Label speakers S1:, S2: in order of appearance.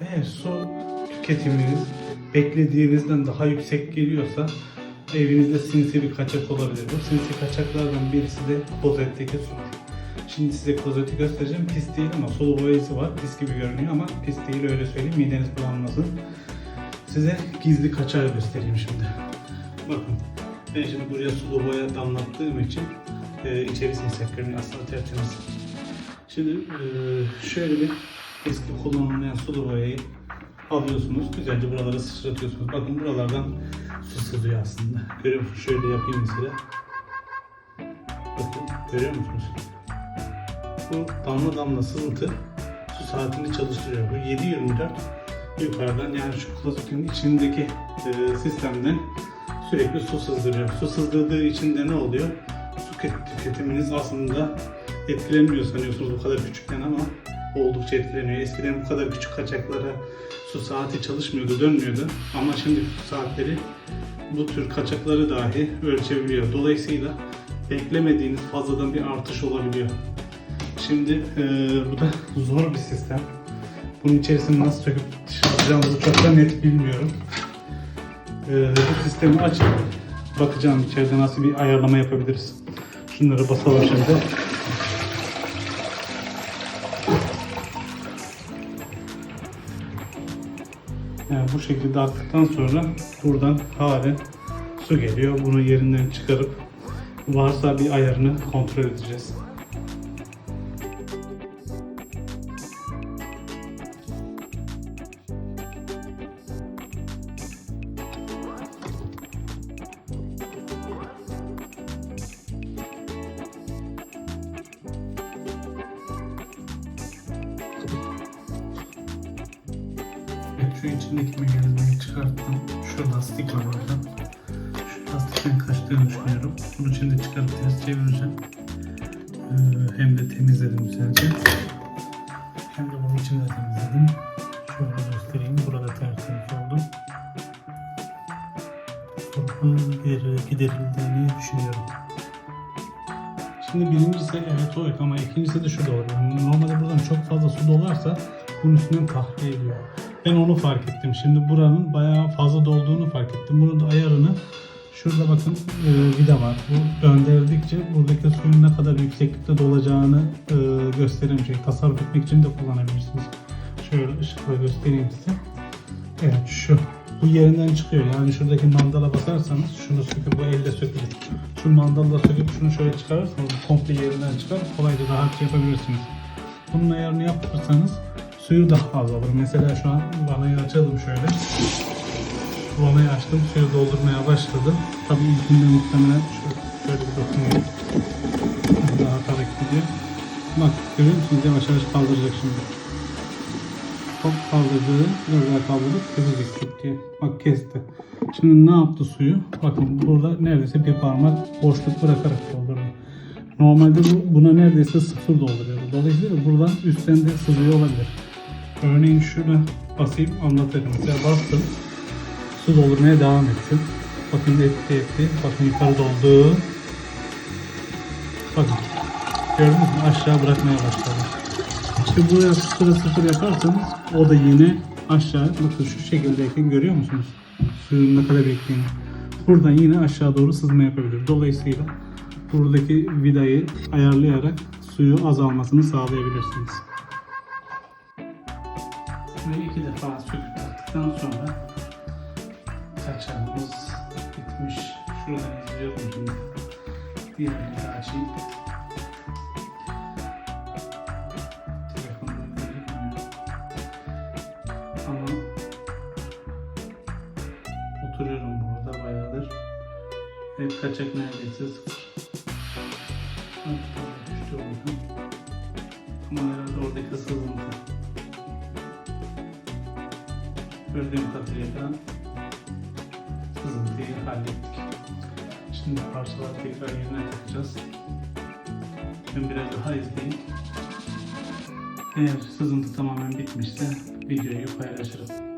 S1: Eğer su tüketiminiz beklediğinizden daha yüksek geliyorsa evinizde sinsi bir kaçak olabilir. Bu sinsi kaçaklardan birisi de klozetteki su. Şimdi size klozeti göstereceğim. Pis değil ama sulu boya izi var. Pis gibi görünüyor ama pis değil öyle söyleyeyim. Mideniz bulanmasın. Size gizli kaçağı göstereyim şimdi. Bakın ben şimdi buraya sulu boya damlattığım için e, içerisi görünüyor. Aslında tertemiz. Şimdi e, şöyle bir eski kullanılmayan sulu boyayı alıyorsunuz. Güzelce buralara sıçratıyorsunuz. Bakın buralardan su sızıyor aslında. Görüyor musunuz? Şöyle yapayım mesela. Bakın görüyor musunuz? Bu damla damla sızıntı su saatini çalıştırıyor. Bu 7-24 yukarıdan yani şu klozetin içindeki e, sistemden sürekli su sızdırıyor. Su sızdırdığı için de ne oluyor? Su tüket- tüketiminiz aslında etkilenmiyor sanıyorsunuz bu kadar küçükten ama oldukça etkileniyor. Eskiden bu kadar küçük kaçaklara su saati çalışmıyordu, dönmüyordu. Ama şimdi su saatleri bu tür kaçakları dahi ölçebiliyor. Dolayısıyla beklemediğiniz fazladan bir artış olabiliyor. Şimdi e, bu da zor bir sistem. Bunun içerisini nasıl söküp çıkaracağımızı çok da net bilmiyorum. E, bu sistemi açıp bakacağım içeride nasıl bir ayarlama yapabiliriz. Şunları basalım şimdi. Yani bu şekilde attıktan sonra buradan halen su geliyor. Bunu yerinden çıkarıp varsa bir ayarını kontrol edeceğiz. Şu içindeki mekanizmayı çıkarttım. Şu lastik var orada. Şu lastikten kaçtığını düşünüyorum. Bunu şimdi ters çevireceğim. Ee, hem de temizledim güzelce. Hem de bunun içini de temizledim. Şöyle göstereyim. Burada tertemiz oldu. Sorunun giderildiğini düşünüyorum. Şimdi birincisi evet o yok ama ikincisi de şu olabilir. Normalde buradan çok fazla su dolarsa bunun üstünden tahliye ediyor. Ben onu fark ettim. Şimdi buranın bayağı fazla dolduğunu fark ettim. Bunun da ayarını şurada bakın e, vida var. Bu döndürdükçe buradaki suyun ne kadar yükseklikte dolacağını e, bir şey. Tasarruf etmek için de kullanabilirsiniz. Şöyle ışıkla göstereyim size. Evet şu. Bu yerinden çıkıyor. Yani şuradaki mandala basarsanız şunu söküp bu elde sökülür. Şu mandalla söküp şunu şöyle çıkarırsanız komple yerinden çıkar. Kolayca rahatça yapabilirsiniz. Bunun ayarını yaptırırsanız suyu daha fazla olur. Mesela şu an vanayı açalım şöyle. Vanayı açtım. Suyu doldurmaya başladım. Tabii ilkinde muhtemelen şöyle, şöyle bir dokunayım. Daha hareket ediyor. Bak görüyor musunuz? Yavaş yavaş kaldıracak şimdi. Hop kaldırdı. Biraz kaldırıp küt diye. Bak kesti. Şimdi ne yaptı suyu? Bakın burada neredeyse bir parmak boşluk bırakarak doldurdu. Normalde bu, buna neredeyse sıfır dolduruyordu. Dolayısıyla buradan üstten de sızıyor olabilir. Örneğin şunu basayım anlatayım. Mesela bastım. Su doldurmaya devam etsin. Bakın etti etti. Bakın yukarı doldu. Bakın. Gördünüz mü? Aşağı bırakmaya başladı. İşte buraya sıfır sıfır yaparsanız o da yine aşağı bakın şu şekildeyken görüyor musunuz? Suyun ne kadar beklediğini. Buradan yine aşağı doğru sızma yapabilir. Dolayısıyla buradaki vidayı ayarlayarak suyu azalmasını sağlayabilirsiniz. Ve iki defa söküp sonra kaçağımız bitmiş. Şuradan izliyorum şimdi. Diğerini de açayım. Ama oturuyorum burada bayağıdır. Hep kaçak neredeyse sıfır. Ama herhalde oradaki sızıntı. Gördüğüm kadarıyla sızıntıyı hallettik. Şimdi parçalar tekrar yerine takacağız. Ben biraz daha izleyeyim. Eğer sızıntı tamamen bitmişse videoyu paylaşırım.